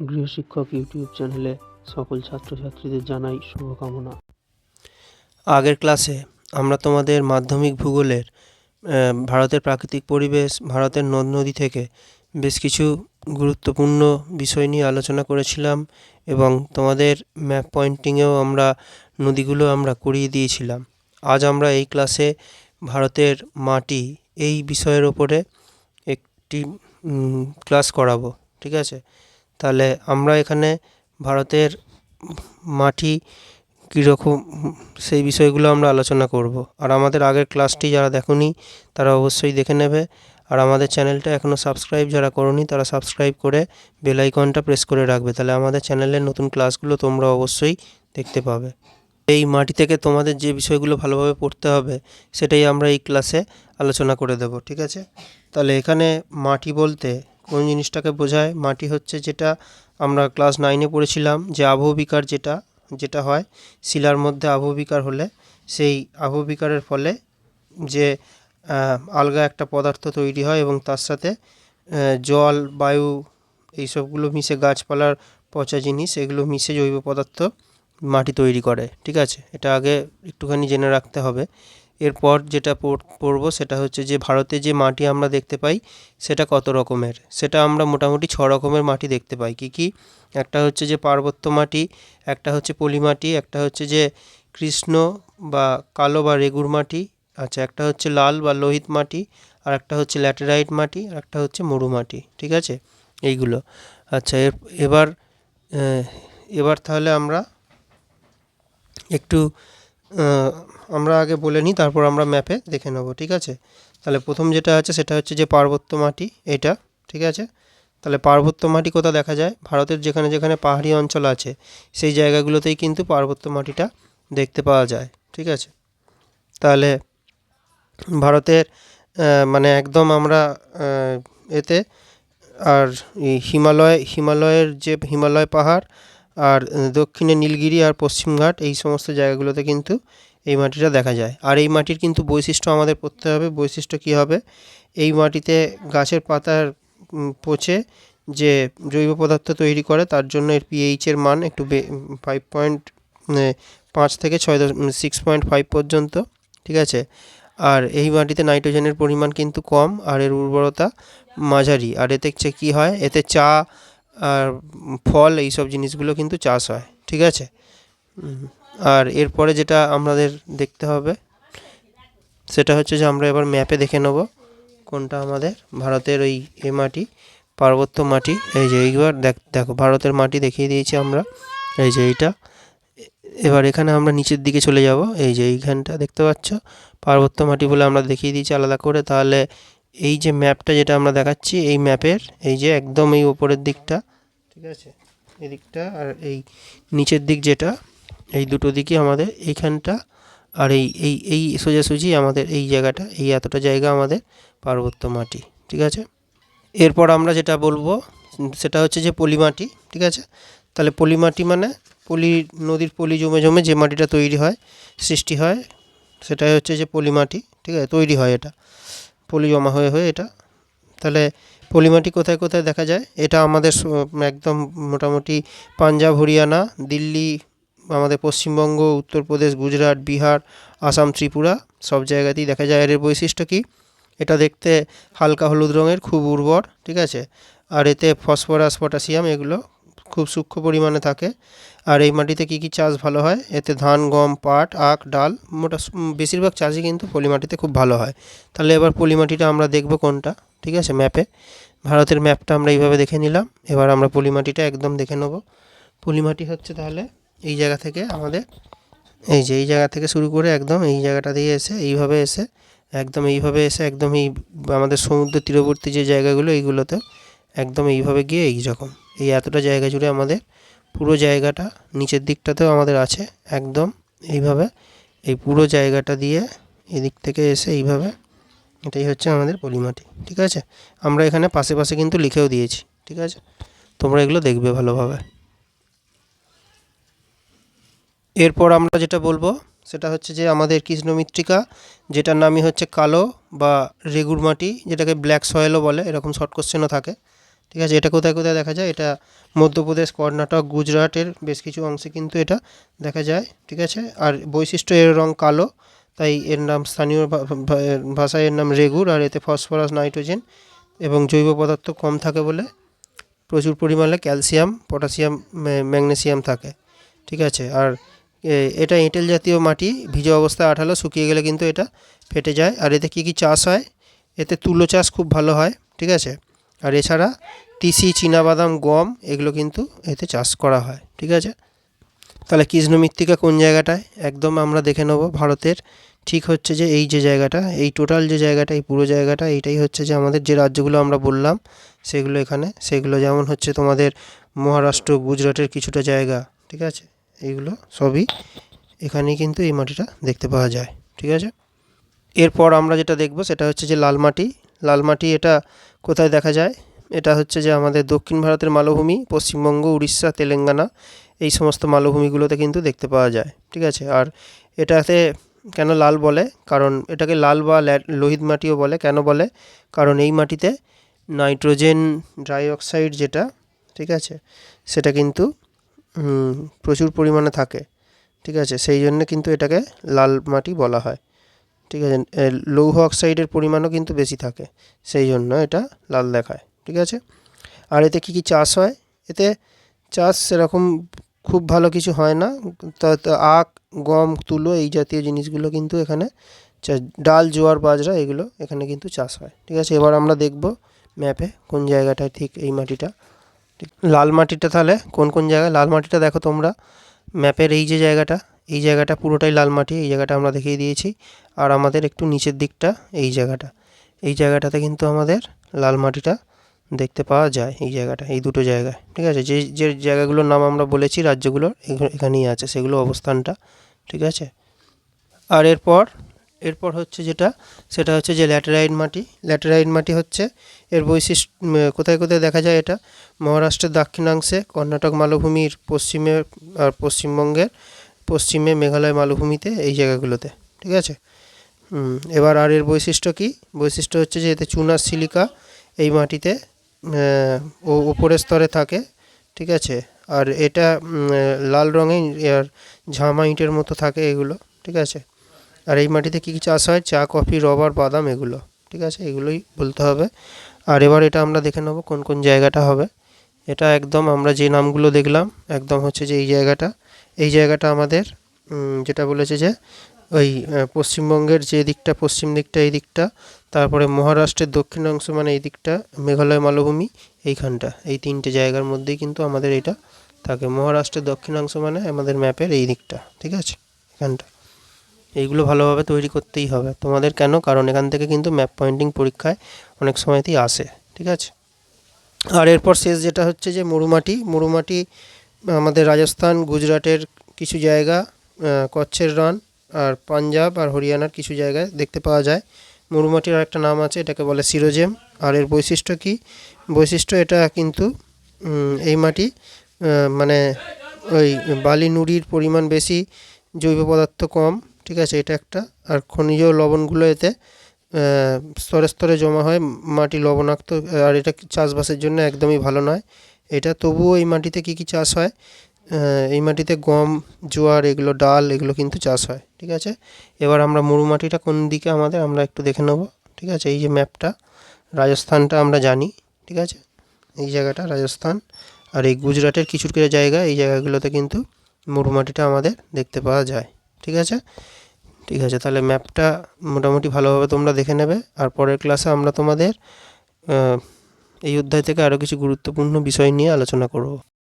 গৃহশিক্ষক YouTube চ্যানেলে সকল ছাত্রছাত্রীদের জানাই শুভকামনা। আগের ক্লাসে আমরা তোমাদের মাধ্যমিক ভূগোলের ভারতের প্রাকৃতিক পরিবেশ, ভারতের নদ নদী থেকে বেশ কিছু গুরুত্বপূর্ণ বিষয় নিয়ে আলোচনা করেছিলাম এবং তোমাদের ম্যাপ পয়েন্টিংয়েও আমরা নদীগুলো আমরা করিয়ে দিয়েছিলাম। আজ আমরা এই ক্লাসে ভারতের মাটি এই বিষয়ের ওপরে একটি ক্লাস করাবো, ঠিক আছে? তাহলে আমরা এখানে ভারতের মাটি কীরকম, সেই বিষয়গুলো আমরা আলোচনা করব। আর আমাদের আগের ক্লাসটি যারা দেখোনি, তারা অবশ্যই দেখে নেবে। আর আমাদের চ্যানেলটা এখনও সাবস্ক্রাইব যারা করোনি, তারা সাবস্ক্রাইব করে বেল আইকনটা প্রেস করে রাখবে। তাহলে আমাদের চ্যানেলের নতুন ক্লাসগুলো তোমরা অবশ্যই দেখতে পাবে। এই মাটি থেকে তোমাদের যে বিষয়গুলো ভালোভাবে পড়তে হবে, সেটাই আমরা এই ক্লাসে আলোচনা করে দেব, ঠিক আছে? তাহলে এখানে মাটি বলতে কোন জিনিসটাকে বোঝায়? মাটি হচ্ছে যেটা আমরা ক্লাস নাইনে পড়েছিলাম, যে আবহবিকার যেটা যেটা হয়, শিলার মধ্যে আবহবিকার হলে সেই আবহবিকারের ফলে যে আলগা একটা পদার্থ তৈরি হয় এবং তার সাথে জল, বায়ু এইসবগুলো মিশে গাছপালার পচা জিনিস, এগুলো মিশে জৈব পদার্থ মাটি তৈরি করে, ঠিক আছে? এটা আগে একটুখানি জেনে রাখতে হবে। এরপর যেটা পড়- পড়ব সেটা হচ্ছে যে ভারতে যে মাটি আমরা দেখতে পাই, সেটা কত রকমের? সেটা আমরা মোটামুটি ছ রকমের মাটি দেখতে পাই। কি কি? একটা হচ্ছে যে পার্বত্য মাটি, একটা হচ্ছে পলি মাটি, একটা হচ্ছে যে কৃষ্ণ বা কালো বা রেগুর মাটি আচ্ছা একটা হচ্ছে লাল বা লোহিত মাটি, আর একটা হচ্ছে ল্যাটেরাইট মাটি, আর একটা হচ্ছে মরু মাটি, ঠিক আছে? এইগুলো। আচ্ছা এবার এবার তাহলে আমরা একটু আমরা আগে বলে নিই, তারপর আমরা ম্যাপে দেখে নেব, ঠিক আছে? তাহলে প্রথম যেটা আছে সেটা হচ্ছে যে পার্বত্য মাটি, এটা, ঠিক আছে? তাহলে পার্বত্য মাটি কোথাও দেখা যায়? ভারতের যেখানে যেখানে পাহাড়ি অঞ্চল আছে, সেই জায়গাগুলোতেই কিন্তু পার্বত্য মাটিটা দেখতে পাওয়া যায়, ঠিক আছে? তাহলে ভারতের মানে একদম আমরা এতে আর হিমালয়, হিমালয়ের যে হিমালয় পাহাড় আর দক্ষিণে নীলগিরি আর পশ্চিমঘাট এই সমস্ত জায়গাগুলোতে কিন্তু এই মাটিটা দেখা যায়। আর এই মাটির কিন্তু বৈশিষ্ট্য আমাদের পড়তে হবে। বৈশিষ্ট্য কী হবে? এই মাটিতে গাছের পাতার পচে যে জৈব পদার্থ তৈরি করে, তার জন্য এর পিএইচের মান একটু ফাইভ পয়েন্ট পাঁচ থেকে ছয় সিক্স পয়েন্ট ফাইভ পর্যন্ত, ঠিক আছে? আর এই মাটিতে নাইট্রোজেনের পরিমাণ কিন্তু কম, আর এর উর্বরতা মাঝারি। আর এতে কী হয়? এতে চা আর ফল এই সব জিনিসগুলো কিন্তু চাষ হয়, ঠিক আছে? আর এরপরে যেটা আমাদের দেখতে হবে, সেটা হচ্ছে যে আমরা এবার ম্যাপে দেখে নেব কোনটা আমাদের ভারতের ওই এ মাটি, পার্বত্য মাটি, এই যে এইবার দেখ, দেখো ভারতের মাটি দেখিয়ে দিয়েছি আমরা, এই যে এইটা। এবার এখানে আমরা নিচের দিকে চলে যাব, এই যে এইখানটা দেখতে পাচ্ছ, পার্বত্য মাটি বলে আমরা দেখিয়ে দিয়েছি আলাদা করে, তাহলে এই যে ম্যাপটা যেটা আমরা দেখাচ্ছি, এই ম্যাপের, এই যে একদম এই ওপরের দিকটা, ঠিক আছে? এই দিকটা আর এই নিচের দিক যেটা, এই দুটো দিকই আমাদের এইখানটা আর এই এই এই সোজাসুজি আমাদের এই জায়গাটা, এই এতটা জায়গা আমাদের পার্বত্য মাটি, ঠিক আছে? এরপর আমরা যেটা বলব, সেটা হচ্ছে যে পলি মাটি ঠিক আছে? তাহলে পলি মাটি মানে পলি, নদীর পলি জমে জমে যে মাটিটা তৈরি হয়, সৃষ্টি হয়, সেটাই হচ্ছে যে পলি মাটি ঠিক আছে? তৈরি হয় এটা। পলি জমা হয়ে হয়ে এটা। তাহলে পলিমাটি কোথায় কোথায় দেখা যায়? এটা আমাদের একদম মোটামুটি পাঞ্জাব, হরিয়ানা, দিল্লি, আমাদের পশ্চিমবঙ্গ, উত্তরপ্রদেশ, গুজরাট, বিহার, আসাম, ত্রিপুরা সব জায়গাতেই দেখা যায়। এর বৈশিষ্ট্য কী? এটা দেখতে হালকা হলুদ রঙের, খুব উর্বর, ঠিক আছে? আর এতে ফসফরাস, পটাশিয়াম এগুলো খুব সূক্ষ্ম পরিমাণে থাকে। আর এই মাটিতে কী কী চাষ ভালো হয়? এতে ধান, গম, পাট, আখ, ডাল মোটা বেশিরভাগ চাষই কিন্তু পলি মাটিতে খুব ভালো হয়। তাহলে এবার পলি মাটিটা আমরা দেখব কোনটা, ঠিক আছে, ম্যাপে। ভারতের ম্যাপটা আমরা এইভাবে দেখে নিলাম। এবার আমরা পলি মাটিটা একদম দেখে নেব। পলি মাটি হচ্ছে তাহলে এই জায়গা থেকে আমাদের, এই যে এই জায়গা থেকে শুরু করে একদম এই জায়গাটা দিয়ে এসে এইভাবে এসে, একদম এইভাবে এসে একদম এই আমাদের সমুদ্র তীরবর্তী যে জায়গাগুলো, এইগুলোতে একদম এইভাবে গিয়ে এই রকম, এই এতটা জায়গা জুড়ে আমাদের পুরো জায়গাটা নিচের দিকটাতেও আমাদের আছে, একদম এইভাবে। এই পুরো জায়গাটা দিয়ে এদিক থেকে এসে এইভাবে এটাই হচ্ছে আমাদের পলিমাটি, ঠিক আছে? আমরা এখানে পাশে পাশে কিন্তু লিখেও দিয়েছি, ঠিক আছে? তোমরা এগুলো দেখবে ভালোভাবে। এরপর আমরা যেটা বলব, সেটা হচ্ছে যে আমাদের কৃষ্ণমৃত্তিকা যেটার নামই হচ্ছে কালো বা রেগুর মাটি, যেটাকে ব্ল্যাক সয়েলও বলে, এরকম শর্ট কোশ্চেনও থাকে। ঠিক আছে? এটা কোথায় কোথায় দেখা যায়? এটা মধ্যপ্রদেশ, কর্ণাটক, গুজরাটের বেশ কিছু অংশে কিন্তু এটা দেখা যায়, ঠিক আছে? আর বৈশিষ্ট্য, এর রং কালো, তাই এর নাম স্থানীয় ভাষায় এর নাম রেগুর, আর এতে ফসফরাস, নাইট্রোজেন এবং জৈব পদার্থ কম থাকে বলে প্রচুর পরিমাণে ক্যালসিয়াম, পটাশিয়াম ম্যা- ম্যাগনেসিয়াম থাকে, ঠিক আছে? আর এটা এঁটেল জাতীয় মাটি, ভিজে অবস্থায় আঠালো, শুকিয়ে গেলে কিন্তু এটা ফেটে যায়। আর এতে কী কী চাষ হয়? এতে তুলো চাষ খুব ভালো হয়, ঠিক আছে? আর এছাড়া তিসি, চীনাবাদাম, গম, এগুলো কিন্তু এতে চাষ করা হয়, ঠিক আছে? তাহলে কৃষ্ণ মৃত্তিকা কোন জায়গাটায়? একদম আমরা দেখে নেব, ভারতের ঠিক হচ্ছে যে এই যে জায়গাটা, এই টোটাল যে জায়গাটা, এই পুরো জায়গাটা, এইটাই হচ্ছে যে আমাদের যে রাজ্যগুলো আমরা বললাম, সেগুলো এখানে, সেগুলো যেমন হচ্ছে তোমাদের মহারাষ্ট্র, গুজরাটের কিছুটা জায়গা, ঠিক আছে? এইগুলো সবই এখানেই কিন্তু এই মাটিটা দেখতে পাওয়া যায়, ঠিক আছে? এরপর আমরা যেটা দেখব, সেটা হচ্ছে যে লাল মাটি লাল মাটি এটা কোথায় দেখা যায়? এটা হচ্ছে যে আমাদের দক্ষিণ ভারতের মালভূমি, পশ্চিমবঙ্গ, উড়িষ্যা, তেলেঙ্গানা, এই সমস্ত মালভূমিগুলোতে কিন্তু দেখতে পাওয়া যায়, ঠিক আছে? আর এটাতে কেন লাল বলে? কারণ এটাকে লাল বা লোহিত মাটিও বলে। কেন বলে? কারণ এই মাটিতে নাইট্রোজেন ড্রাই অক্সাইড যেটা, ঠিক আছে? সেটা কিন্তু প্রচুর পরিমাণে থাকে, ঠিক আছে? সেই জন্য কিন্তু এটাকে লাল মাটি বলা হয়, ঠিক আছে? লৌহ অক্সাইডের পরিমাণও কিন্তু বেশি থাকে, সেই জন্য এটা লাল দেখায়। ঠিক আছে? আর এতে কী কী চাষ হয়? এতে চাষ সেরকম খুব ভালো কিছু হয় না। আখ, গম, তুলো এই জাতীয় জিনিসগুলো কিন্তু এখানে ডাল, জোয়ার, বাজরা এগুলো এখানে কিন্তু চাষ হয়। ঠিক আছে? এবার আমরা দেখব ম্যাপে কোন জায়গাটায় ঠিক এই মাটিটা। লাল মাটিটা তাহলে কোন কোন জায়গায়? লাল মাটিটা দেখো তোমরা ম্যাপের এই যে জায়গাটা, এই জায়গাটা পুরোটাই লাল মাটি, এই জায়গাটা আমরা দেখিয়ে দিয়েছি। আর আমাদের একটু নিচের দিকটা এই জায়গাটা। এই জায়গাটাতে কিন্তু আমাদের লাল মাটিটা দেখতে পাওয়া যায় এই জায়গাটা, এই দুটো জায়গায় ঠিক আছে? যে যে জায়গাগুলোর নাম আমরা বলেছি, রাজ্যগুলোর এখানেই আছে, সেগুলো অবস্থানটা। ঠিক আছে? আর এরপর এরপর হচ্ছে যেটা, সেটা হচ্ছে যে ল্যাটেরাইট মাটি। ল্যাটেরাইট মাটি হচ্ছে, এর বৈশিষ্ট্য কোথায় কোথায় দেখা যায় এটা? মহারাষ্ট্রের দক্ষিণাংশে, কর্ণাটক মালভূমির পশ্চিমে, আর পশ্চিমবঙ্গের পশ্চিমে মেঘালয় মালভূমিতে, এই জায়গাগুলোতে। ঠিক আছে? এবার আর এর বৈশিষ্ট্য কি? বৈশিষ্ট্য হচ্ছে যে এতে চুনার সিলিকা এই মাটিতে ও উপরের স্তরে থাকে, ঠিক আছে? আর এটা লাল রঙে আর ঝামা ইটের মতো থাকে এগুলো, ঠিক আছে? আর এই মাটিতে কী কী চাষ হয়? চা, কফি, রবার, বাদাম এগুলো, ঠিক আছে? এগুলোই বলতে হবে। আর এবার এটা আমরা দেখে নেব কোন কোন জায়গাটা হবে। এটা একদম আমরা যে নামগুলো দেখলাম, একদম হচ্ছে যে এই জায়গাটা। এই জায়গাটা আমাদের যেটা বলেছে যে ওই পশ্চিমবঙ্গের যে দিকটা, পশ্চিম দিকটা এই দিকটা, তারপরে মহারাষ্ট্রের দক্ষিণাংশ মানে এই দিকটা, মেঘালয় মালভূমি, এইখানটা, এই তিনটে জায়গার মধ্যেই কিন্তু আমাদের এটা থাকে। মহারাষ্ট্রের দক্ষিণাংশ মানে আমাদের ম্যাপের এই দিকটা, ঠিক আছে? এখানটা। এইগুলো ভালোভাবে তৈরি করতেই হবে। তোমাদের কেন? কারণ এখান থেকে কিন্তু ম্যাপ পয়েন্টিং পরীক্ষায় অনেক সময়তেই আসে, ঠিক আছে? আর এরপর শেষ যেটা হচ্ছে যে মরুমাটি। মরুমাটি আমাদের রাজস্থান, গুজরাটের কিছু জায়গা কচ্ছের রন আর পাঞ্জাব আর হরিয়ানার কিছু জায়গায় দেখতে পাওয়া যায়। মরুমাটির আরেকটা নাম আছে, এটাকে বলে সিরোজেম। আর এর বৈশিষ্ট্য কি? বৈশিষ্ট্য এটা কিন্তু এই মাটি মানে ওই বালি নুড়ির পরিমাণ বেশি, জৈব পদার্থ কম, ঠিক আছে, এটা একটা। আর খনিজ লবণগুলো এতে স্তরে স্তরে জমা হয়, মাটি লবণাক্ত, আর এটা চাষবাসের জন্য একদমই ভালো নয়। এটা তবুও এই মাটিতে কী কী চাষ হয়? এই মাটিতে গম, জোয়ার, এগুলো ডাল, এগুলো কিন্তু চাষ হয়, ঠিক আছে? এবার আমরা মরু মাটিটা কোন দিকে আমাদের আমরা একটু দেখে নেব, ঠিক আছে? এই যে ম্যাপটা, রাজস্থানটা আমরা জানি, ঠিক আছে? এই জায়গাটা রাজস্থান, আর এই গুজরাটের কিছু কিছু জায়গা, এই জায়গাগুলোতে কিন্তু মরু মাটিটা আমাদের দেখতে পাওয়া যায়, ঠিক আছে? ঠিক আছে, তাহলে ম্যাপটা মোটামুটি ভালোভাবে তোমরা দেখে নেবে, আর পরের ক্লাসে আমরা তোমাদের এই অধ্যায় থেকে আরও কিছু গুরুত্বপূর্ণ বিষয় নিয়ে আলোচনা করব।